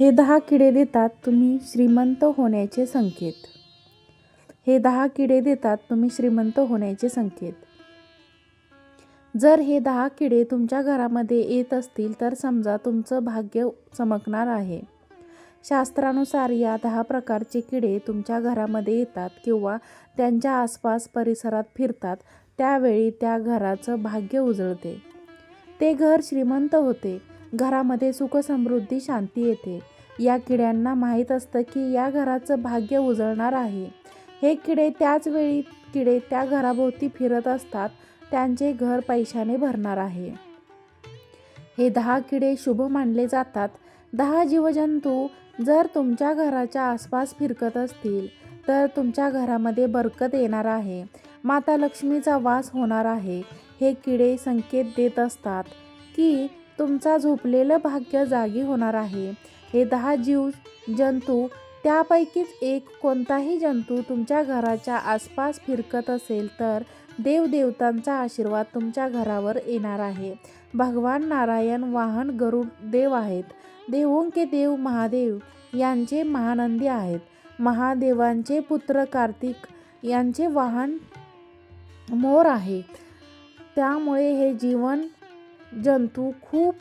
हे दहा किडे देतात तुम्ही श्रीमंत होण्याचे संकेत. हे दहा किडे देतात तुम्ही श्रीमंत होण्याचे संकेत. जर हे दहा किडे तुमच्या घरामध्ये येत असतील तर समजा तुमचं भाग्य चमकणार आहे. शास्त्रानुसार या दहा प्रकारचे किडे तुमच्या घरामध्ये येतात किंवा त्यांच्या आसपास परिसरात फिरतात त्यावेळी त्या घराचं भाग्य उजळते. ते घर श्रीमंत होते. घरामध्ये सुख समृद्धी शांती येते. या किड्यांना माहीत असतं की या घराचं भाग्य उजळणार आहे. हे किडे त्याच वेळी किडे त्या घराभोवती फिरत असतात त्यांचे घर पैशाने भरणार आहे. हे दहा किडे शुभ मानले जातात. दहा जीवजंतू जर तुमच्या घराच्या आसपास फिरकत असतील तर तुमच्या घरामध्ये बरकत येणार आहे. माता लक्ष्मीचा वास होणार आहे. हे किडे संकेत देत असतात की तुमचा झोपलेलं भाग्य जागी होणार आहे. हे दहा जीव जंतू त्यापैकीच एक कोणताही जंतू तुमच्या घराच्या आसपास फिरकत असेल तर देवदेवतांचा आशीर्वाद तुमच्या घरावर येणार आहे. भगवान नारायण वाहन गरुड देव आहेत. देवों के देव महादेव यांचे महानंदी आहेत. महादेवांचे पुत्र कार्तिक यांचे वाहन मोर आहे. त्यामुळे हे जीवन जंतू खूप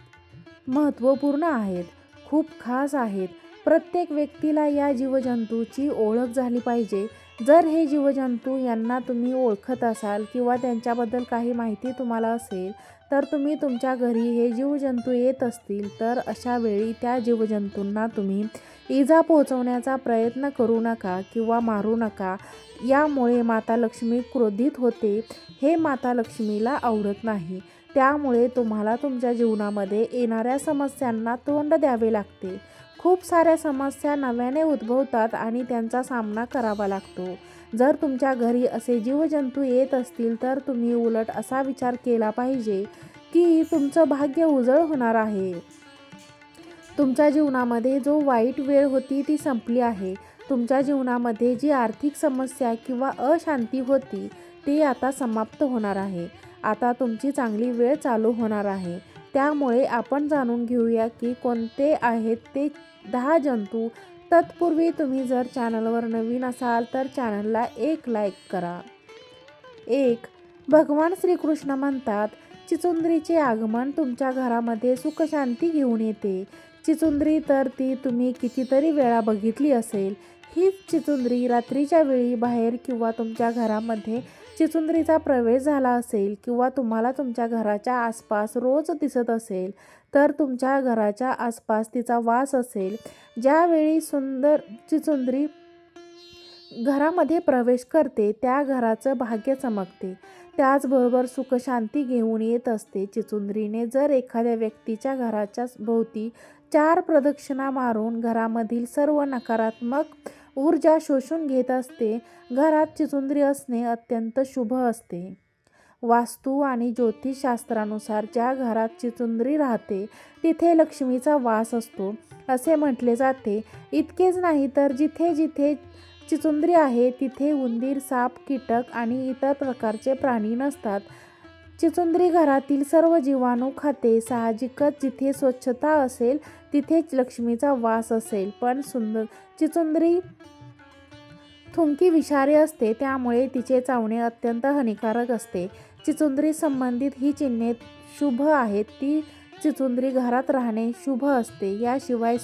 महत्त्वपूर्ण आहेत खूप खास आहेत. प्रत्येक व्यक्तीला या जीवजंतूची ओळख झाली पाहिजे. जर हे जीवजंतू यांना तुम्ही ओळखत असाल किंवा त्यांच्याबद्दल काही माहिती तुम्हाला असेल तर तुम्ही तुमच्या घरी हे जीवजंतू येत असतील तर अशा वेळी त्या जीवजंतूंना तुम्ही इजा पोहोचवण्याचा प्रयत्न करू नका किंवा मारू नका. यामुळे माता लक्ष्मी क्रोधित होते. हे माता लक्ष्मीला आवडत नाही. त्यामुळे तुम्हाला तुमच्या जीवनामध्ये येणाऱ्या समस्यांना तोंड द्यावे लागते. खूप साऱ्या समस्या नव्याने उद्भवतात आणि त्यांचा सामना करावा लागतो. जर तुमच्या घरी असे जीवजंतू येत असतील तर तुम्ही उलट असा विचार केला पाहिजे की तुमचं भाग्य उजळ होणार आहे. तुमच्या जीवनामध्ये जो वाईट वेळ होती ती संपली आहे. तुमच्या जीवनामध्ये जी आर्थिक समस्या किंवा अशांती होती ती आता समाप्त होणार आहे. आता तुमची चांगली वेळ चालू होणार आहे. त्यामुळे आपण जाणून घेऊया की कोणते आहेत ते दहा जंतू. तत्पूर्वी तुम्ही जर चॅनलवर नवीन असाल तर चॅनलला एक लाईक करा. एक भगवान श्रीकृष्ण म्हणतात चिचुंद्रीचे आगमन तुमच्या घरामध्ये सुखशांती घेऊन येते. चिचुंद्री तर ती तुम्ही कितीतरी वेळा बघितली असेल. हीच चिचुंद्री रात्रीच्या वेळी बाहेर किंवा तुमच्या घरामध्ये चिचुंदरीचा प्रवेश झाला असेल किंवा तुम्हाला तुमच्या घराच्या आसपास रोज दिसत असेल तर तुमच्या घराच्या आसपास तिचा वास असेल. ज्यावेळी सुंदर चिचुंदरी घरामध्ये प्रवेश करते त्या घराचं भाग्य चमकते. त्याचबरोबर सुखशांती घेऊन येत असते. चिचुंदरीने जर एखाद्या व्यक्तीच्या घराच्या भोवती चार प्रदक्षिणा मारून घरामधील सर्व नकारात्मक ऊर्जा शोषून घेत असते. घरात चिचुंद्री असणे अत्यंत शुभ असते. वास्तू आणि ज्योतिषशास्त्रानुसार ज्या घरात चिचुंद्री राहते तिथे लक्ष्मीचा वास असतो असे म्हटले जाते. इतकेच नाही तर जिथे जिथे चिचुंद्री आहे तिथे उंदीर साप कीटक आणि इतर प्रकारचे प्राणी नसतात. चिचुंद्री घरातील सर्व जीवाणू खाते साहजिकच जिथे स्वच्छता असेल तिथेच लक्ष्मीचा वास असेल. पण सुंदर चिचुंदरी थुंकी विषारी असते त्यामुळे तिचे चावणे अत्यंत हानिकारक असते. चिचुंदरी संबंधित ही चिन्हे शुभ आहेत. ती चिचुंदरी घरात राहणे शुभ असते. याशिवाय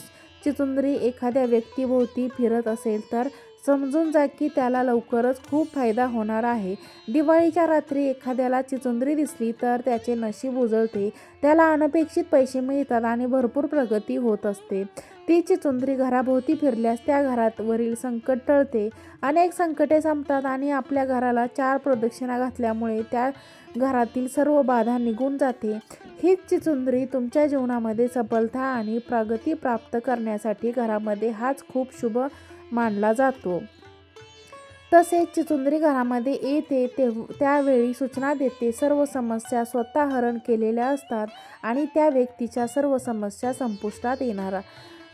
चिचुंदरी एखाद्या व्यक्तीभोवती फिरत असेल तर समजून जा की त्याला लवकरच खूप फायदा होणार आहे. दिवाळीच्या रात्री एखाद्याला चिचुंद्री दिसली तर त्याचे नशीब उजळते. त्याला अनपेक्षित पैसे मिळतात आणि भरपूर प्रगती होत असते. ती चिचुंद्री घराभोवती फिरल्यास त्या घरावरील संकट टळते. अनेक संकटे संपतात आणि आपल्या घराला चार प्रदक्षिणा घातल्यामुळे त्या घरातील सर्व बाधा निघून जाते. हीच चिचुंद्री तुमच्या जीवनामध्ये सफलता आणि प्रगती प्राप्त करण्यासाठी घरामध्ये हाच खूप शुभ मानला जातो. तसेच चिचुंद्री घरामध्ये येते ते त्यावेळी सूचना देते सर्व समस्या स्वतः हरण केलेल्या असतात आणि त्या व्यक्तीच्या सर्व समस्या संपुष्टात येणार.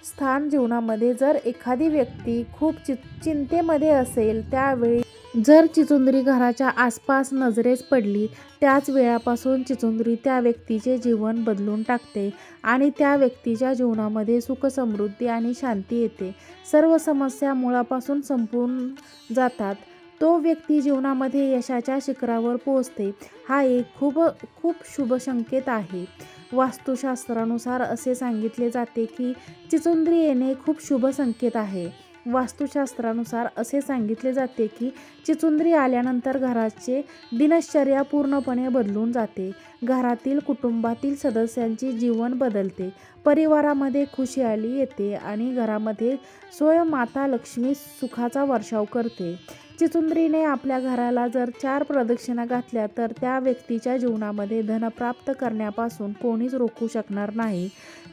स्थान जीवनामध्ये जर एखादी व्यक्ती खूप चि चिंतेमध्ये असेल त्यावेळी जर चिचुंदरी घराच्या आसपास नजरेस पडली त्याच वेळापासून चिचुंदरी त्या व्यक्तीचे जीवन बदलून टाकते आणि त्या व्यक्तीच्या जीवनामध्ये सुख समृद्धी आणि शांती येते. सर्व समस्या मुळापासून संपून जातात. तो व्यक्ती जीवनामध्ये यशाच्या शिखरावर पोहोचते. हा एक खूप खूप शुभ संकेत आहे. वास्तुशास्त्रानुसार असे सांगितले जाते की चिचुंदरी येणे खूप शुभ संकेत आहे. वास्तुशास्त्रानुसार असे सांगितले जाते की चिचुंद्री आल्यानंतर घराचे दिनश्चर्या पूर्णपणे बदलून जाते. घरातील कुटुंबातील सदस्यांची जीवन बदलते. परिवारामध्ये खुशहाली येते आणि घरामध्ये स्वयं माता लक्ष्मी सुखाचा वर्षाव करते. चिचुंदरीने आपल्या घराला जर चार प्रदक्षिणा घातल्या तर त्या व्यक्तीच्या जीवनामध्ये धन प्राप्त करण्यापासून कोणीच रोखू शकणार नाही.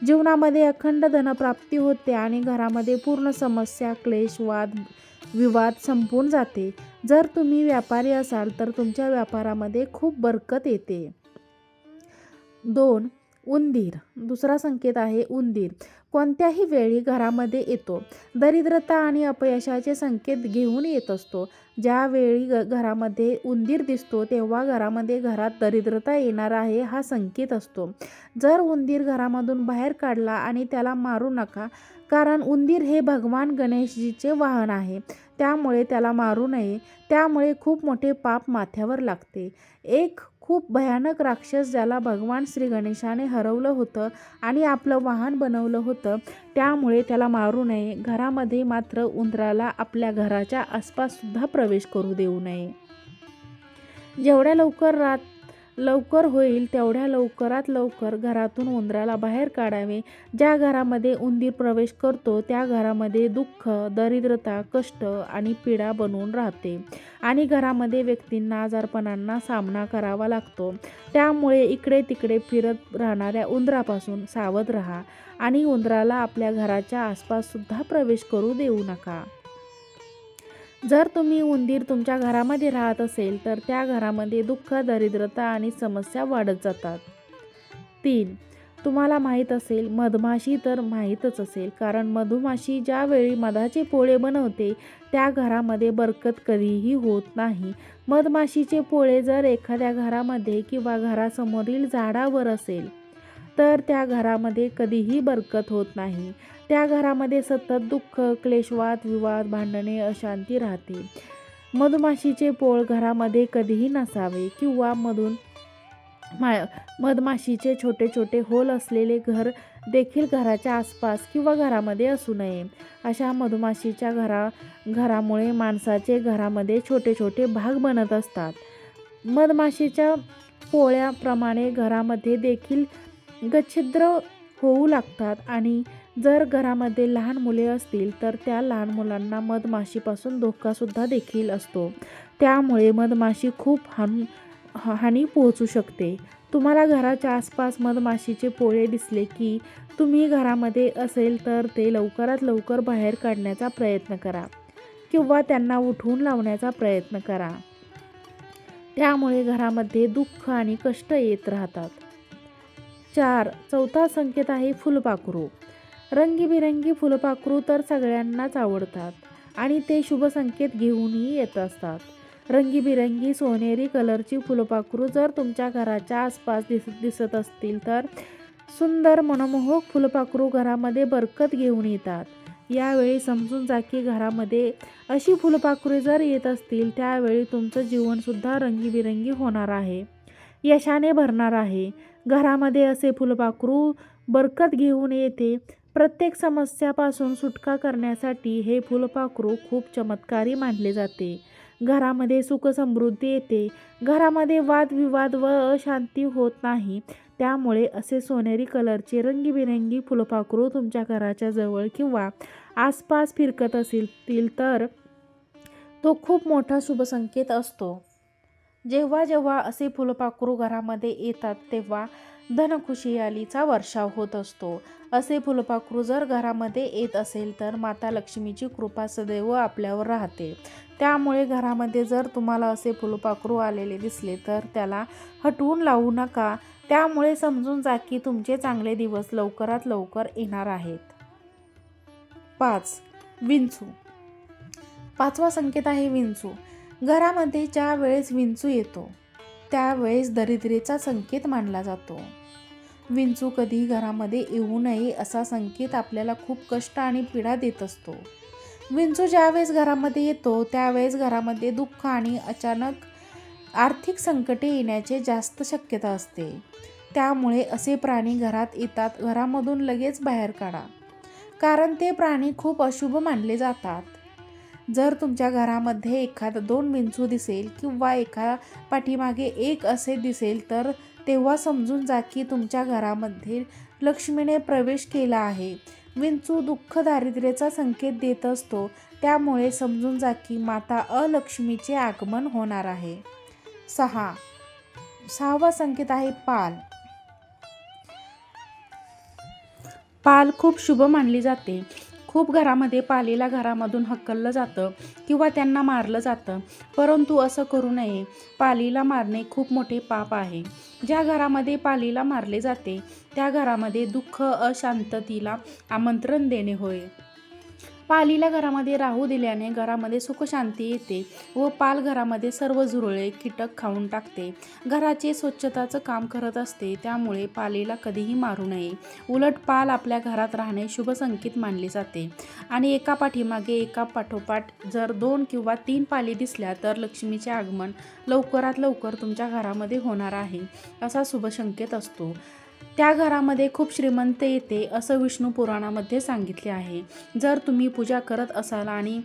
जीवनामध्ये अखंड धनप्राप्ती होते आणि घरामध्ये पूर्ण समस्या क्लेश वाद विवाद संपून जाते. जर तुम्ही व्यापारी असाल तर तुमच्या व्यापारामध्ये खूप बरकत येते. दोन उंदीर. दुसरा संकेत आहे उंदीर. कोणत्याही वेळी घरामध्ये येतो. दरिद्रता आणि अपयशाचे संकेत घेऊन येत असतो. ज्यावेळी ग घरामध्ये उंदीर दिसतो तेव्हा घरामध्ये घरात दरिद्रता येणार आहे हा संकेत असतो. जर उंदीर घरामधून बाहेर काढला आणि त्याला मारू नका कारण उंदीर हे भगवान गणेशजीचे वाहन आहे. त्यामुळे त्याला मारू नये. त्यामुळे खूप मोठे पाप माथ्यावर लागते. एक खूप भयानक राक्षस ज्याला भगवान श्री गणेशाने हरवलं होतं आणि आपलं वाहन बनवलं होतं. त्यामुळे त्याला मारू नये. घरामध्ये मात्र उंदराला आपल्या घराच्या आसपाससुद्धा प्रवेश करू देऊ नये. जेवढ्या लवकर रात लवकर होईल तेवढ्या लवकरात लवकर घरातून उंदराला बाहेर काढावे. ज्या घरामध्ये उंदीर प्रवेश करतो त्या घरामध्ये दुःख दरिद्रता कष्ट आणि पीडा बनून राहते आणि घरामध्ये व्यक्तींना आजारपणांना सामना करावा लागतो. त्यामुळे इकडे तिकडे फिरत राहणाऱ्या उंदरापासून सावध राहा आणि उंदराला आपल्या घराच्या आसपाससुद्धा प्रवेश करू देऊ नका. जर तुम्ही उंदीर तुमच्या घरामध्ये राहत असेल तर त्या घरामध्ये दुःख दरिद्रता आणि समस्या वाढत जातात. तीन तुम्हाला माहीत असेल मधमाशी तर माहीतच असेल कारण मधुमाशी ज्यावेळी मधाचे पोळे बनवते त्या घरामध्ये बरकत कधीही होत नाही. मधमाशीचे पोळे जर एखाद्या घरामध्ये किंवा घरासमोरील झाडावर असेल तर त्या घरामध्ये कधीही बरकत होत नाही. त्या घरामध्ये सतत दुःख क्लेशवाद विवाद भांडणे अशांती राहते. मधमाशीचे पोळ घरामध्ये कधीही नसावे किंवा मधून मा मधमाशीचे छोटे छोटे होल असलेले घर देखील घराच्या आसपास किंवा घरामध्ये असू नये. अशा मधमाशीच्या घरा घरामुळे माणसाचे घरामध्ये छोटे छोटे भाग बनत असतात. मधमाशीच्या पोळ्याप्रमाणे घरामध्ये देखील गच्छिद्र होऊ लागतात आणि जर घरामध्ये लहान मुले असतील तर त्या लहान मुलांना मधमाशीपासून धोकासुद्धा देखील असतो. त्यामुळे मधमाशी खूप हान हानी पोहोचू शकते. तुम्हाला घराच्या आसपास मधमाशीचे पोळे दिसले की तुम्ही घरामध्ये असेल तर ते लवकरात लवकर बाहेर काढण्याचा प्रयत्न करा किंवा त्यांना उठवून लावण्याचा प्रयत्न करा. त्यामुळे घरामध्ये दुःख आणि कष्ट येत राहतात. चार चौथा संकेत आहे फुलपाखरू. रंगीबिरंगी फुलपाखरू तर सगळ्यांनाच आवडतात आणि ते शुभ संकेत घेऊनही येत असतात. रंगीबिरंगी सोनेरी कलरची फुलपाखरू जर तुमच्या घराच्या आसपास दिस दिसत असतील तर सुंदर मनमोहक फुलपाखरू घरामध्ये बरकत घेऊन येतात. यावेळी समजून जा की घरामध्ये अशी फुलपाखरी जर येत असतील त्यावेळी तुमचं जीवनसुद्धा रंगीबिरंगी होणार आहे. यशाने भरणार आहे. घरामध्ये असे फुलपाखरू बरकत घेऊन येते प्रत्येक समस्यापासून सुटका करण्यासाठी हे फुलपाखरू खूप चमत्कारी मानले जाते. घरामध्ये सुखसमृद्धी येते. घरामध्ये वादविवाद व अशांती होत नाही. त्यामुळे असे सोनेरी कलरचे रंगीबिरंगी फुलपाखरू तुमच्या घराच्या जवळ किंवा आसपास फिरकत असतील तर तो खूप मोठा शुभसंकेत असतो. जेव्हा जेव्हा असे फुलपाखरू घरामध्ये येतात तेव्हा धनखुशियालीचा वर्षाव होत असतो. असे फुलपाखरू जर घरामध्ये येत असेल तर माता लक्ष्मीची कृपा सदैव आपल्यावर राहते. त्यामुळे घरामध्ये जर तुम्हाला असे फुलपाखरू आलेले दिसले तर त्याला हटवून लावू नका. त्यामुळे समजून जा की तुमचे चांगले दिवस लवकरात लवकर येणार आहेत. पाच. विंचू. पाचवा संकेत आहे विंचू. घरामध्ये ज्या वेळेस विंचू येतो त्यावेळेस दरिद्रेचा संकेत मानला जातो. विंचू कधी घरामध्ये येऊ नये असा संकेत आपल्याला खूप कष्ट आणि पीडा देत असतो. विंचू ज्यावेळेस घरामध्ये येतो त्यावेळेस घरामध्ये दुःख आणि अचानक आर्थिक संकटे येण्याचे जास्त शक्यता असते. त्यामुळे असे प्राणी घरात येतात घरामधून लगेच बाहेर काढा. कारण ते प्राणी खूप अशुभ मानले जातात. जर तुमच्या घरामध्ये एखाद दोन विंचू दिसेल किंवा एका पाठीमागे एक असे दिसेल तर तेव्हा समजून जा की तुमच्या घरामध्ये लक्ष्मीने प्रवेश केला आहे. विंचू दुःख दारिद्र्याचा संकेत देत असतो. त्यामुळे समजून जा की माता अलक्ष्मीचे आगमन होणार आहे. सहा. सहावा संकेत आहे पाल. पाल खूप शुभ मानली जाते. खूप घरामध्ये पालीला घरामधून हकललं जातं किंवा त्यांना मारलं जातं. परंतु असं करू नये. पालीला मारणे खूप मोठे पाप आहे. ज्या घरामध्ये पालीला मारले जाते त्या घरामध्ये दुःख अशांततेला आमंत्रण देणे होय. पालीला घरामध्ये राहू दिल्याने घरामध्ये सुखशांती येते व पाल घरामध्ये सर्व झुरळे कीटक खाऊन टाकते. घराचे स्वच्छताचं काम करत असते त्यामुळे पालीला कधीही मारू नये. उलट पाल आपल्या घरात राहणे शुभसंकेत मानले जाते. आणि एका पाठीमागे एका पाठोपाठ जर दोन किंवा तीन पाली दिसल्या तर लक्ष्मीचे आगमन लवकरात लवकर तुमच्या घरामध्ये होणार आहे असा शुभसंकेत असतो. त्या घरामध्ये खूप श्रीमंत येते असं विष्णू पुराणामध्ये सांगितले आहे. जर तुम्ही पूजा करत असाल आणि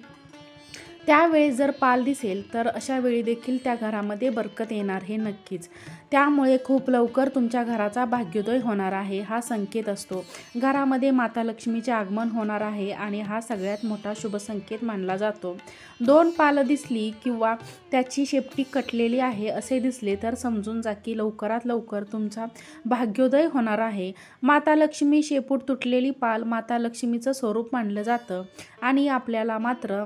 त्यावेळेस जर पाल दिसेल तर अशा वेळी देखील त्या घरामध्ये बरकत येणार हे नक्कीच. त्यामुळे खूप लवकर तुमच्या घराचा भाग्योदय होणार आहे हा संकेत असतो. घरामध्ये माता लक्ष्मीचे आगमन होणार आहे आणि हा सगळ्यात मोठा शुभ संकेत मानला जातो. दोन पालं दिसली किंवा त्याची शेपटी कटलेली आहे असे दिसले तर समजून जा की लवकरात लवकर तुमचा भाग्योदय होणार आहे. माता लक्ष्मी शेपूट तुटलेली पाल माता लक्ष्मीचं स्वरूप मानलं जातं आणि आपल्याला मात्र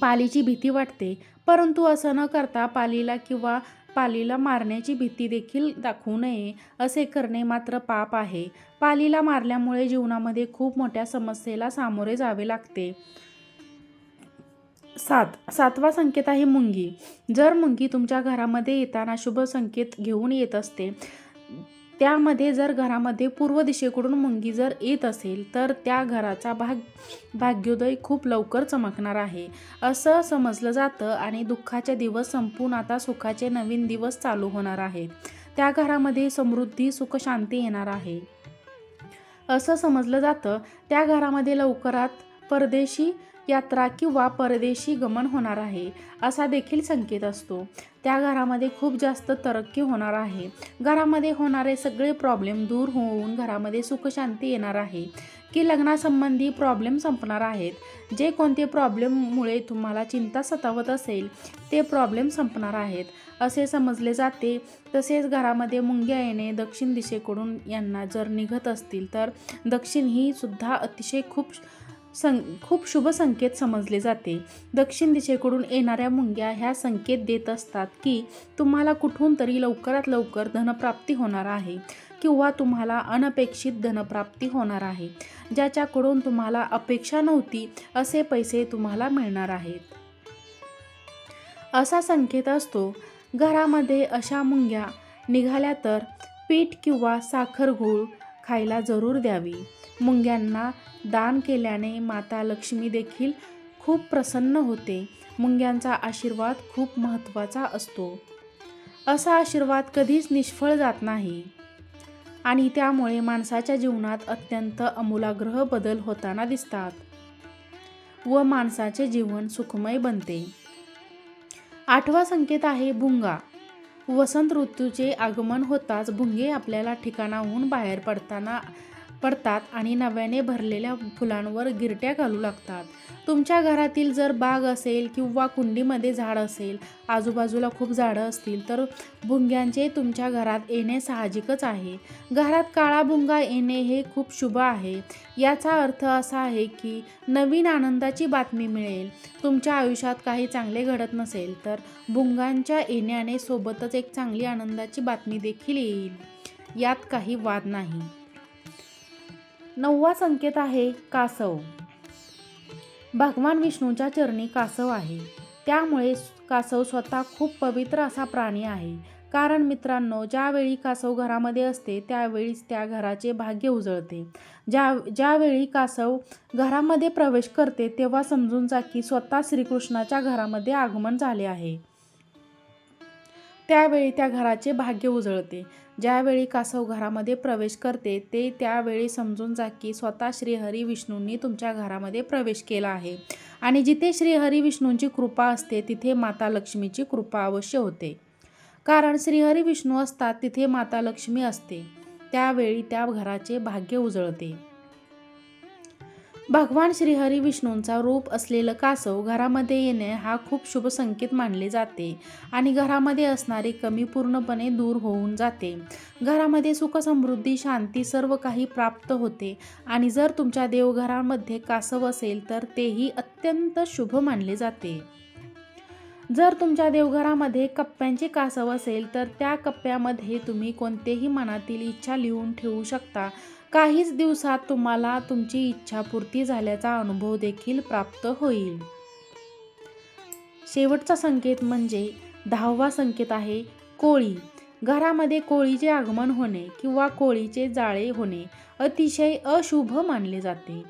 पालीची भीती वाटते. परंतु असं न करता पालीला किंवा पालीला मारण्याची भीती देखील दाखवू नये असे करणे मात्र पाप आहे. पालीला मारल्यामुळे जीवनामध्ये खूप मोठ्या समस्येला सामोरे जावे लागते. सात सातवा संकेत आहे मुंगी. जर मुंगी तुमच्या घरामध्ये येताना शुभ संकेत घेऊन येत असते त्यामध्ये जर घरामध्ये पूर्व दिशेकडून मुंगी जर येत असेल तर त्या घराचा भाग भाग्योदय खूप लवकर चमकणार आहे. असं समजलं जातं आणि दुःखाचे दिवस संपून आता सुखाचे नवीन दिवस चालू होणार आहेत त्या घरामध्ये समृद्धी सुखशांती येणार आहे. असं समजलं जातं. त्या घरामध्ये लवकरात परदेशी यात्रा किंवा परदेशी गमन होणार आहे असा देखील संकेत असतो. त्या घरामध्ये खूप जास्त तरक्की होणार आहे. घरामध्ये होणारे सगळे प्रॉब्लेम दूर होऊन घरामध्ये सुखशांती येणार आहे. की लग्नासंबंधी प्रॉब्लेम संपणार आहेत जे कोणते प्रॉब्लेममुळे तुम्हाला चिंता सतावत असेल ते प्रॉब्लेम संपणार आहेत असे समजले जाते. तसेच घरामध्ये मुंग्या येणे दक्षिण दिशेकडून यांना जर निघत असतील तर दक्षिण ही सुद्धा अतिशय खूप सं खूप शुभ संकेत समजले जाते. दक्षिण दिशेकडून येणाऱ्या मुंग्या ह्या संकेत देत असतात की तुम्हाला कुठून तरी लवकरात लवकर धनप्राप्ती होणार आहे किंवा तुम्हाला अनपेक्षित धनप्राप्ती होणार आहे ज्याच्याकडून तुम्हाला अपेक्षा नव्हती असे पैसे तुम्हाला मिळणार आहेत. असा संकेत असतो घरामध्ये अशा मुंग्या निघाल्या तर पीठ किंवा साखर गूळ खायला जरूर द्यावी. मुंग्यांना दान केल्याने माता लक्ष्मी देखील खूप प्रसन्न होते. मुंग्यांचा आशीर्वाद खूप महत्त्वाचा असतो. असा आशीर्वाद कधीच निष्फळ जात नाही. आणि त्यामुळे माणसाच्या जीवनात अत्यंत अमूलाग्रह बदल होताना दिसतात व माणसाचे जीवन सुखमय बनते. आठवा संकेत आहे भुंगा. वसंत ऋतूचे आगमन होताच भुंगे आपल्याला ठिकाणाहून बाहेर पडताना पडतात आणि नव्याने भरलेल्या फुलांवर गिरट्या घालू लागतात. तुमच्या घरातील जर बाग असेल किंवा कुंडीमध्ये झाड असेल आजूबाजूला खूप झाडं असतील तर भुंग्यांचे तुमच्या घरात येणे साहजिकच आहे. घरात काळा भुंगा येणे हे खूप शुभ आहे. याचा अर्थ असा आहे की नवीन आनंदाची बातमी मिळेल. तुमच्या आयुष्यात काही चांगले घडत नसेल तर भुंगांच्या येण्याने सोबतच एक चांगली आनंदाची बातमी देखील येईल. यात काही वाद नाही. नववा संकेत आहे कासव. भगवान विष्णूच्या चरणी कासव आहे. त्यामुळे कासव स्वतः खूप पवित्र असा प्राणी आहे. कारण मित्रांनो ज्यावेळी कासव घरामध्ये असते त्यावेळीच त्या घराचे भाग्य उजळते. ज्या ज्यावेळी कासव घरामध्ये प्रवेश करते तेव्हा समजून जा की स्वतः श्रीकृष्णाच्या घरामध्ये आगमन झाले आहे. त्यावेळी त्या घराचे भाग्य उजळते. ज्यावेळी कासव घरामध्ये प्रवेश करते ते त्यावेळी समजून जा की स्वतः श्रीहरी विष्णूंनी तुमच्या घरामध्ये प्रवेश केला आहे. आणि जिथे श्रीहरी विष्णूंची कृपा असते तिथे माता लक्ष्मीची कृपा अवश्य होते. कारण श्रीहरी विष्णू असतात तिथे माता लक्ष्मी असते. त्यावेळी त्या घराचे भाग्य उजळते. भगवान श्रीहरी विष्णूंचा रूप असलेलं कासव घरामध्ये येणे हा खूप शुभ संकेत मानले जाते आणि घरामध्ये असणारी कमी पूर्णपणे दूर होऊन जाते. घरामध्ये सुखसमृद्धी शांती सर्व काही प्राप्त होते आणि जर तुमच्या देवघरामध्ये कासव असेल तर तेही अत्यंत शुभ मानले जाते. जर तुमच्या देवघरामध्ये कप्प्यांचे कासव असेल तर त्या कप्प्यामध्ये तुम्ही कोणतेही मनातील इच्छा लिहून ठेवू शकता. काहीच दिवसात तुम्हाला तुमची इच्छापूर्ती झाल्याचा अनुभव देखील प्राप्त होईल. शेवटचा संकेत म्हणजे दहावा संकेत आहे कोळी. घरामध्ये कोळीचे आगमन होणे किंवा कोळीचे जाळे होणे अतिशय अशुभ मानले जाते.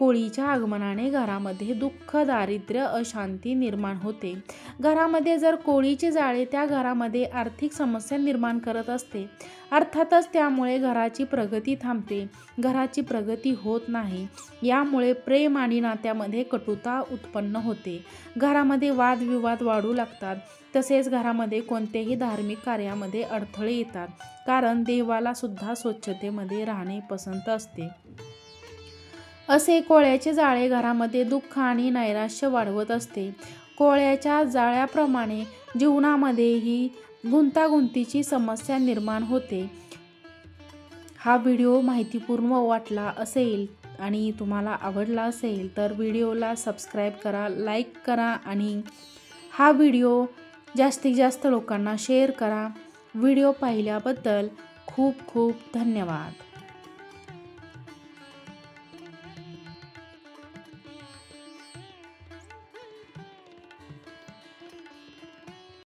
कोळीच्या आगमनाने घरामध्ये दुःख दारिद्र्य अशांती निर्माण होते. घरामध्ये जर कोळीचे जाळे त्या घरामध्ये आर्थिक समस्या निर्माण करत असते. अर्थातच त्यामुळे घराची प्रगती थांबते. घराची प्रगती होत नाही. यामुळे प्रेम आणि नात्यामध्ये कटुता उत्पन्न होते. घरामध्ये वादविवाद वाढू लागतात. तसेच घरामध्ये कोणत्याही धार्मिक कार्यामध्ये अडथळे येतात. कारण देवाला सुद्धा स्वच्छतेमध्ये राहणे पसंत असते. असे कोळ्याचे जाळे घरामध्ये दुःख आणि नैराश्य वाढवत असते. कोळ्याच्या जाळ्याप्रमाणे जीवनामध्येही गुंतागुंतीची समस्या निर्माण होते. हा व्हिडिओ माहितीपूर्ण वाटला असेल आणि तुम्हाला आवडला असेल तर व्हिडिओला सबस्क्राईब करा लाईक करा आणि हा व्हिडिओ जास्तीत जास्त लोकांना शेअर करा. व्हिडिओ पाहिल्याबद्दल खूप खूप धन्यवाद.